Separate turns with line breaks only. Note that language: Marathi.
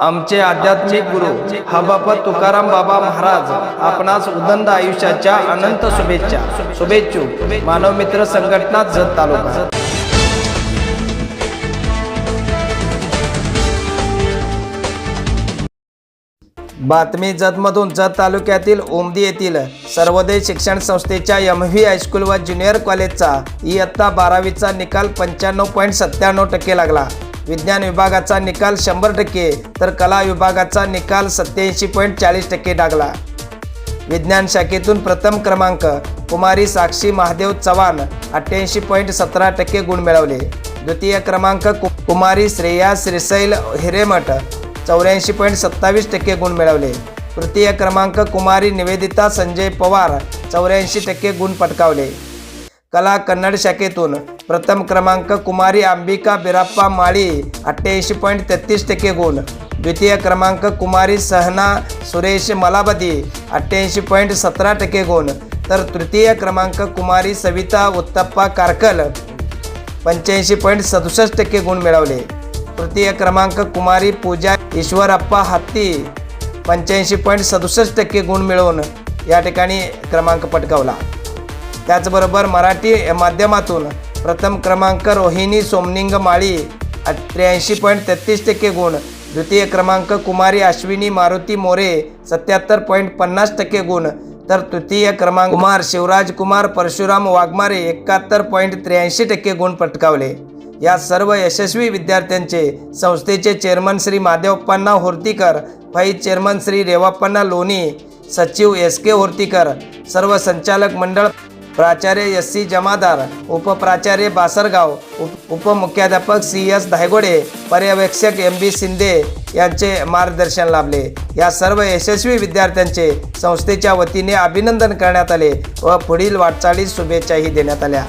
आमचे आध्यात्मिक गुरु हबापत तुकाराम बाबा महाराज आपणास उदंड आयुष्याच्या अनंत शुभेच्छा. शुभेच्छू. मानव मित्र संघटना जत तालुका. बातमी जतमधून जत तालुक्यातील ओमदी येथील सर्वोदय शिक्षण संस्थेच्या एम व्ही हायस्कूल व ज्युनियर कॉलेजचा इयत्ता बारावीचा निकाल पंच्याण्णव पॉईंट सत्त्याण्णव टक्के लागला. विज्ञान विभागाचा निकाल शंभर टक्के तर कला विभागाचा निकाल सत्याऐंशी पॉईंट चाळीस टक्के डागला विज्ञान शाखेतून प्रथम क्रमांक कुमारी साक्षी महादेव चव्हाण अठ्ठ्याऐंशी पॉईंट सतरा टक्के गुण मिळवले. द्वितीय क्रमांक कु- कुमारी श्रेया श्रीसैल हिरेमठ चौऱ्याऐंशी पॉईंट सत्तावीस टक्के गुण मिळवले. तृतीय क्रमांक कुमारी निवेदिता संजय पवार चौऱ्याऐंशी टक्के गुण पटकावले. कला कन्नड शाखेतून प्रथम क्रमांक कुमारी अंबिका बिराप्पा माळी अठ्ठ्याऐंशी पॉईंट तेहतीस टक्के गुण. द्वितीय क्रमांक कुमारी सहना सुरेश मलाबदी अठ्ठ्याऐंशी पॉईंट सतरा टक्के गुण. तर तृतीय क्रमांक कुमारी सविता उत्तप्पा कारकल पंच्याऐंशी पॉईंट सदुसष्ट टक्के गुण मिळवले. तृतीय क्रमांक कुमारी पूजा ईश्वरप्पा हत्ती पंच्याऐंशी पॉईंट सदुसष्ट टक्के गुण मिळवून या ठिकाणी क्रमांक पटकावला. त्याचबरोबर मराठी माध्यमातून प्रथम क्रमांक रोहिणी सोमनिंग माळी त्र्याऐंशी पॉईंट तेहतीस टक्के गुण. द्वितीय क्रमांक कुमारी अश्विनी मारुती मोरे सत्याहत्तर पॉईंट पन्नास टक्के गुण. तर तृतीय क्रमांक कुमार शिवराज कुमार परशुराम वाघमारे एकाहत्तर पॉईंट त्र्याऐंशी टक्के गुण पटकावले. या सर्व यशस्वी विद्यार्थ्यांचे संस्थेचे चेअरमन श्री मादेवप्पांना होर्तीकर व्हाईस चेअरमन श्री रेवाप्पांना लोणी सचिव एस के होर्तीकर सर्व संचालक मंडळ प्राचार्य एस सी जमादार उपप्राचार्य बासरगाव उप उपमुख्याध्यापक सी एस धायगोडे पर्यवेक्षक एम बी शिंदे यांचे मार्गदर्शन लाभले. या सर्व यशस्वी विद्यार्थ्यांचे संस्थेच्या वतीने अभिनंदन करण्यात आले व पुढील वाटचालीस शुभेच्छाही देण्यात आल्या.